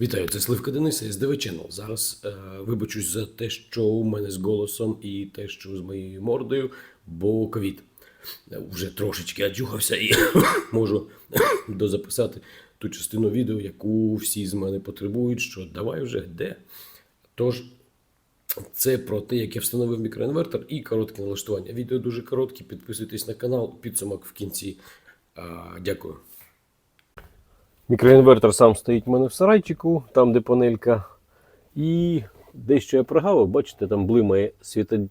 Вітаю, це Сливка Дениса СДВ Channel. Зараз е, вибачусь за те, що у мене з голосом і те, що з моєю мордою, бо ковід. Е, Вже трошечки аджухався і можу дозаписати ту частину відео, яку всі з мене потребують, що давай вже де. Тож, це про те, як я встановив мікроінвертор і коротке налаштування. Відео дуже короткі, підписуйтесь на канал, підсумок в кінці. А, Дякую. Мікроінвертор сам стоїть в мене в сарайчику, там де панелька. І дещо я прогавив, бачите, там блимає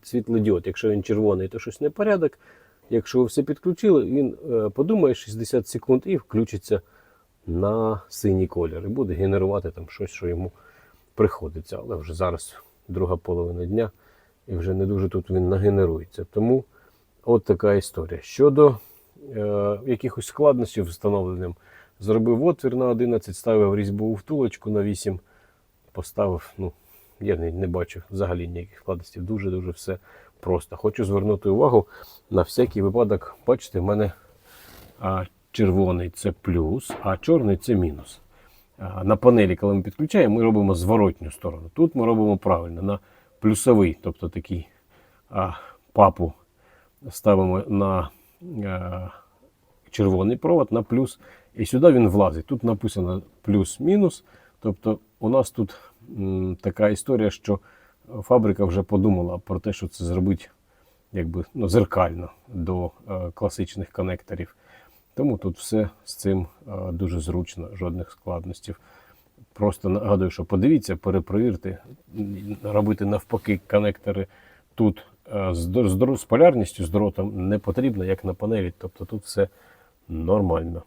світлодіод. Якщо він червоний, то щось непорядок. Якщо ви все підключили, він е, подумає 60 секунд і включиться на синій колір. І буде генерувати там щось, що йому приходиться. Але вже зараз друга половина дня, і вже не дуже тут він нагенерується. Тому от така історія. Щодо е, якихось складнощів з встановленням, зробив отвір на 11, ставив різьбову втулочку на 8, поставив. ну, Я не, не бачу взагалі ніяких складностей. Дуже-дуже все просто. Хочу звернути увагу на всякий випадок. Бачите, в мене а, червоний це плюс, а чорний це мінус. А, на панелі, коли ми підключаємо, ми робимо зворотню сторону. Тут ми робимо правильно на плюсовий, тобто такий а, папу ставимо на е, червоний провод на плюс, і сюди він влазить. Тут написано плюс-мінус. Тобто у нас тут м, така історія, що фабрика вже подумала про те, що це зробити якби, ну, зеркально до е, класичних конекторів. Тому тут все з цим е, дуже зручно, жодних складностей. Просто нагадую, що подивіться, перепровірте, робити навпаки конектори тут е, з, з, з полярністю, з дротом не потрібно, як на панелі. Тобто тут все нормально.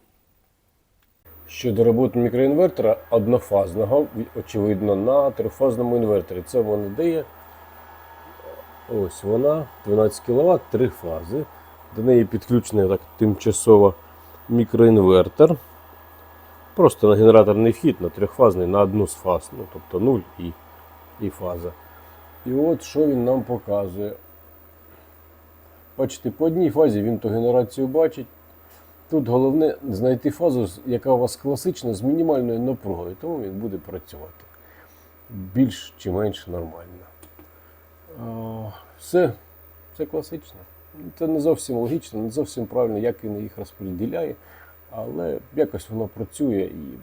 Щодо роботи мікроінвертора однофазного, очевидно, на трифазному інверторі. Це вона дає. Ось вона, 12 кВт, три фази. До неї підключений так тимчасово мікроінвертор. Просто на генераторний вхід, на трьохфазний, на одну з фаз, ну, тобто 0 і, і фаза. І от що він нам показує. Бачите, по одній фазі він ту генерацію бачить. Тут головне знайти фазу, яка у вас класична з мінімальною напругою, тому він буде працювати більш чи менш нормально. Все, все класично. Це не зовсім логічно, не зовсім правильно, як він їх розподіляє, але якось воно працює. І,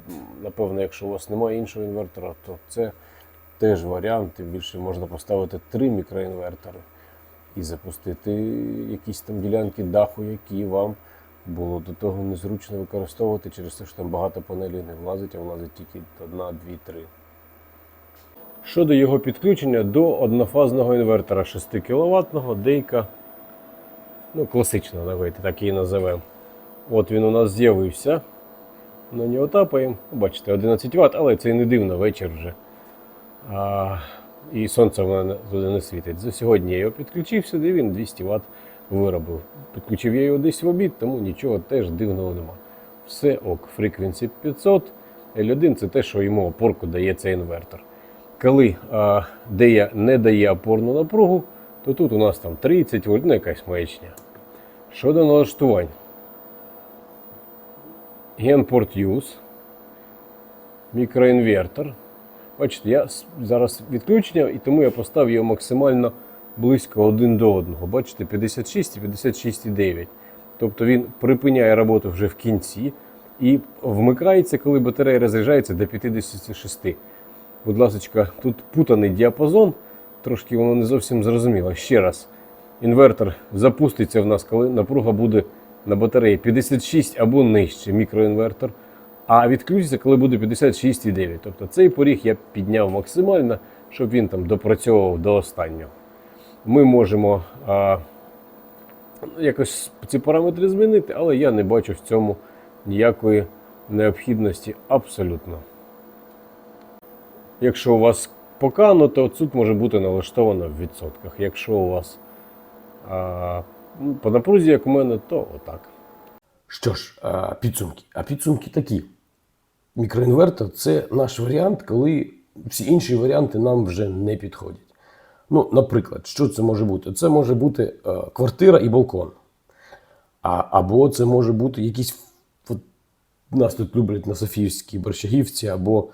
напевно, якщо у вас немає іншого інвертора, то це теж варіант. Тим більше можна поставити три мікроінвертори і запустити якісь там ділянки даху, які вам було до того незручно використовувати через те, що там багато панелей не влазить, а влазить тільки одна, дві, три. Щодо його підключення до однофазного інвертора 6 кВт, дейка, ну, класична, давайте так її називемо. От він у нас з'явився. На нього тапаємо. Бачите, 11 Вт, але це і не дивно, вечір вже. А, і сонце в мене туди не світить. За сьогодні я його підключив сюди, він 200 Вт виробив. Підключив я його десь в обід, тому нічого теж дивного нема. Все ок, Frequency 500, L1 це те, що йому опорку дає цей інвертор. Коли а, дея не дає опорну напругу, то тут у нас там 30 вольт, ну якась маячня. Щодо налаштувань. Genport Use, мікроінвертор. Бачите, я зараз відключення, і тому я поставив його максимально близько один до одного. Бачите, 56 і 56,9. Тобто він припиняє роботу вже в кінці і вмикається, коли батарея розряджається до 56. Будь ласка, тут путаний діапазон, трошки воно не зовсім зрозуміло. Ще раз, інвертор запуститься в нас, коли напруга буде на батареї 56 або нижче мікроінвертор. А відключиться, коли буде 56,9. Тобто цей поріг я підняв максимально, щоб він там допрацьовував до останнього. Ми можемо а, якось ці параметри змінити, але я не бачу в цьому ніякої необхідності абсолютно. Якщо у вас покано, то тут може бути налаштовано в відсотках. Якщо у вас а, ну, по напрузі, як у мене, то отак. Що ж, а, підсумки. А підсумки такі. Мікроінвертор це наш варіант, коли всі інші варіанти нам вже не підходять. Ну, наприклад, що це може бути? Це може бути е, квартира і балкон. А, або це може бути якісь. Нас тут люблять на Софіївській Борщагівці, або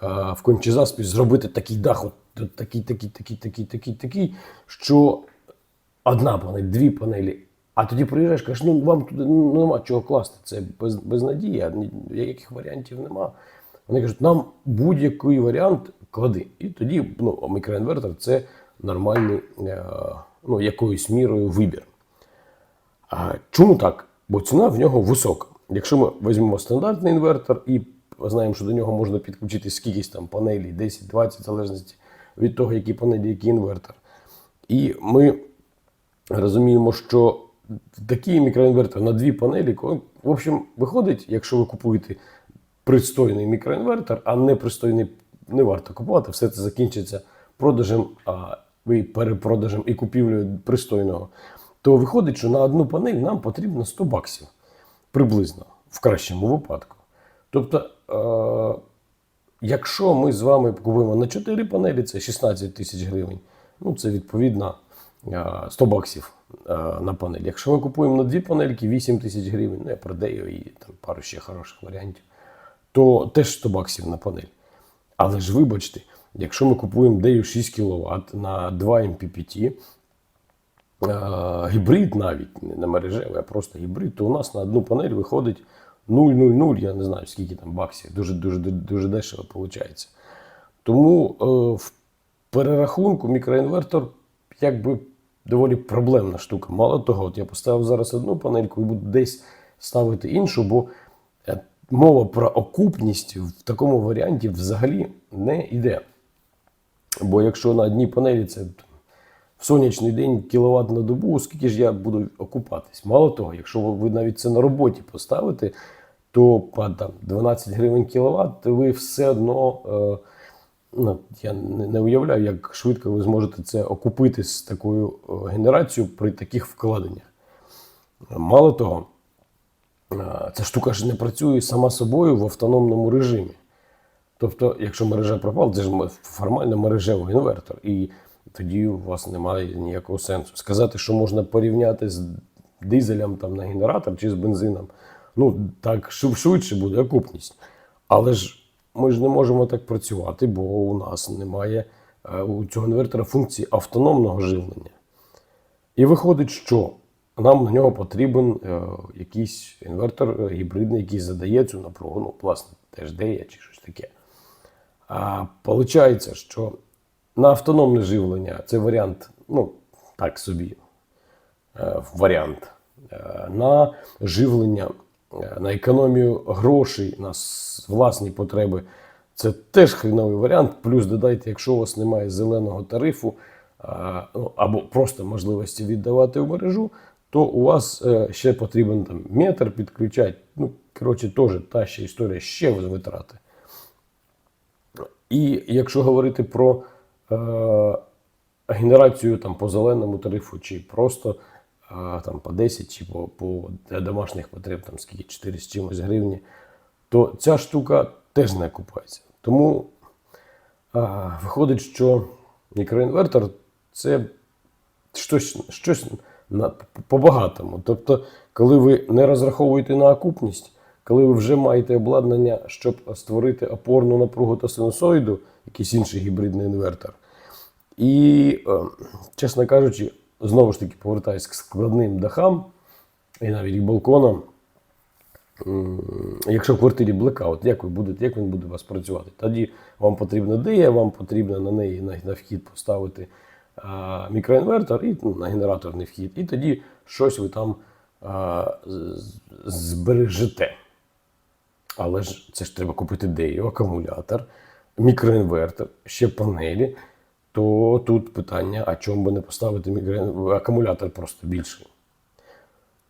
а, в кончезаспі зробити такий дах, такий, такий, такий, такий, такий, такий, що одна панель, дві панелі. А тоді приїжджаєш, кажеш, ну вам туди ну, нема чого класти. Це без, безнадія, ні- ніяких варіантів нема. Вони кажуть, нам будь-який варіант клади. І тоді ну, мікроінвертор це нормальний е, ну, якоюсь мірою вибір. А чому так? Бо ціна в нього висока. Якщо ми візьмемо стандартний інвертор і знаємо, що до нього можна підключити скількись там панелей, 10-20, в залежності від того, які панелі, який інвертор. І ми розуміємо, що такий мікроінвертор на дві панелі, в общем, виходить, якщо ви купуєте пристойний мікроінвертор, а не пристойний не варто купувати, все це закінчиться продажем а, перепродажем і купівлею пристойного, то виходить, що на одну панель нам потрібно 100 баксів приблизно, в кращому випадку. Тобто, е, якщо ми з вами купуємо на 4 панелі, це 16 тисяч гривень, ну це відповідно е, 100 баксів е, на панель. Якщо ми купуємо на дві панельки 8 тисяч гривень, ну я продаю і там пару ще хороших варіантів, то теж 100 баксів на панель. Але ж вибачте, якщо ми купуємо дею 6 кВт на 2 MPPT, е, гібрид навіть не мережевий, а просто гібрид, то у нас на одну панель виходить 0,00, я не знаю скільки там баксів, дуже дуже дуже дешево виходить. Тому е, в перерахунку мікроінвертор якби доволі проблемна штука. Мало того, от я поставив зараз одну панельку і буду десь ставити іншу, бо е, мова про окупність в такому варіанті взагалі не йде. Бо якщо на одній панелі це в сонячний день кіловат на добу, скільки ж я буду окупатись? Мало того, якщо ви навіть це на роботі поставите, то по там, 12 гривень кіловат, ви все одно. Е, ну, я не, уявляю, як швидко ви зможете це окупити з такою е, генерацією при таких вкладеннях. Мало того, е, ця штука ж не працює сама собою в автономному режимі. Тобто, якщо мережа пропала, це ж формально мережевий інвертор, і тоді у вас немає ніякого сенсу. Сказати, що можна порівняти з дизелем там, на генератор чи з бензином, ну так швидше буде окупність. Але ж ми ж не можемо так працювати, бо у нас немає е, у цього інвертора функції автономного живлення. І виходить, що нам на нього потрібен е, якийсь інвертор гібридний, який задає цю напругу, ну, власне, теж дея чи щось таке. А виходить, що на автономне живлення це варіант, ну, так собі, е, варіант. Е, На живлення, е, на економію грошей, на власні потреби це теж хреновий варіант. Плюс додайте, якщо у вас немає зеленого тарифу ну, або просто можливості віддавати в мережу, то у вас ще потрібен там метр підключати. Ну, коротше, теж та ще історія, ще витрати. І якщо говорити про е, генерацію там, по зеленому тарифу, чи просто е, там, по 10, чи по, по домашніх потреб, там, скільки 4 з чимось гривні, то ця штука теж не окупається. Тому е, виходить, що мікроінвертор це щось, щось на, по-багатому. Тобто, коли ви не розраховуєте на окупність, коли ви вже маєте обладнання, щоб створити опорну напругу та синусоїду, якийсь інший гібридний інвертор. І, е, чесно кажучи, знову ж таки повертаюсь к складним дахам і навіть балконам. Якщо в квартирі блекаут, як ви будете, як він буде у вас працювати? Тоді вам потрібна дея, вам потрібно на неї на, вхід поставити мікроінвертор і ну, на генераторний вхід. І тоді щось ви там збережете. Але ж це ж треба купити дею, акумулятор, мікроінвертор, ще панелі. То тут питання, а чому би не поставити мікроін- акумулятор просто більший.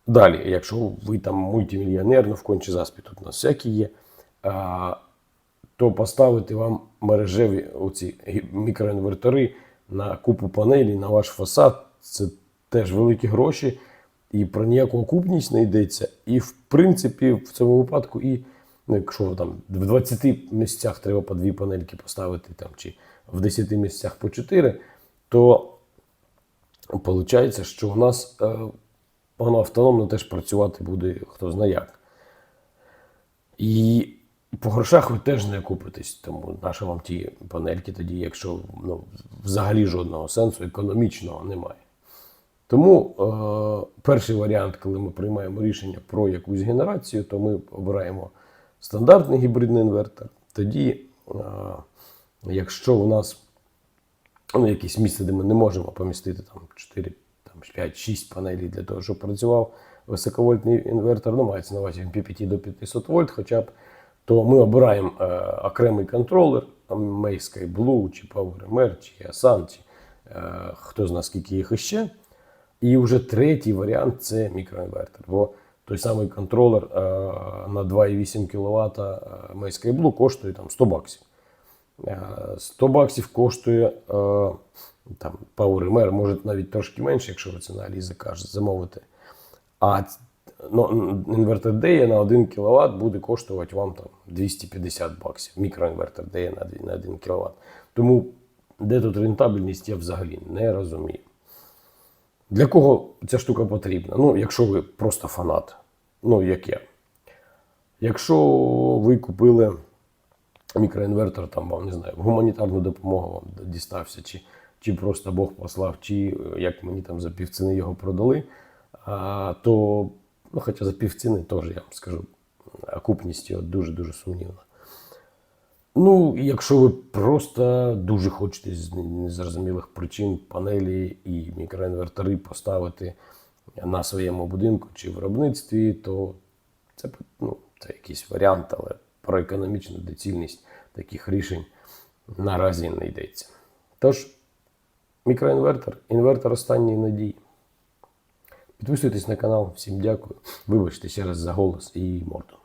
Далі, якщо ви там мультимільйонер, ну в конче заспі тут у нас всякі є, а, то поставити вам мережеві оці мікроінвертори на купу панелей, на ваш фасад, це теж великі гроші, і про ніяку окупність не йдеться. І в принципі, в цьому випадку, і якщо там в 20 місцях треба по дві панельки поставити, там, чи в 10 місцях по 4, то Получається, що у нас е, воно автономно теж працювати буде хто знає як. І по грошах ви теж не окупитесь, тому наша вам ті панельки тоді, якщо ну, взагалі жодного сенсу економічного немає. Тому е, перший варіант, коли ми приймаємо рішення про якусь генерацію, то ми обираємо стандартний гібридний інвертор. Тоді, е, якщо у нас ну, якесь місце, де ми не можемо помістити там 4, там, 5, 6 панелей для того, щоб працював високовольтний інвертор, ну, мається на увазі від 5 до 500 вольт хоча б, то ми обираємо е, окремий контролер, там May Blue, чи PowerMR, чи Asan, чи е, хто знає, скільки їх іще. І вже третій варіант це мікроінвертор. Бо той самий контролер е, на 2,8 кВт Blue коштує там 100 баксів. Е, 100 баксів коштує е, там PowerMR, може навіть трошки менше, якщо ви це на Алі закажете, замовити. А ну, інвертор DE на 1 кВт буде коштувати вам там 250 баксів. Мікроінвертор DE на 1 кВт. Тому де тут рентабельність, я взагалі не розумію. Для кого ця штука потрібна? Ну, якщо ви просто фанат, ну як я. Якщо ви купили мікроінвертор, там вам не знаю, гуманітарну допомогу вам дістався, чи, чи просто Бог послав, чи е, як мені там за півціни його продали, а, то, ну, хоча за півціни теж я вам скажу, окупність його дуже-дуже сумнівна. Ну, якщо ви просто дуже хочете з незрозумілих причин панелі і мікроінвертори поставити на своєму будинку чи виробництві, то це, ну, це якийсь варіант, але про економічну доцільність таких рішень наразі не йдеться. Тож, мікроінвертор, інвертор останньої надії. Підписуйтесь на канал, всім дякую. Вибачте ще раз за голос і морду.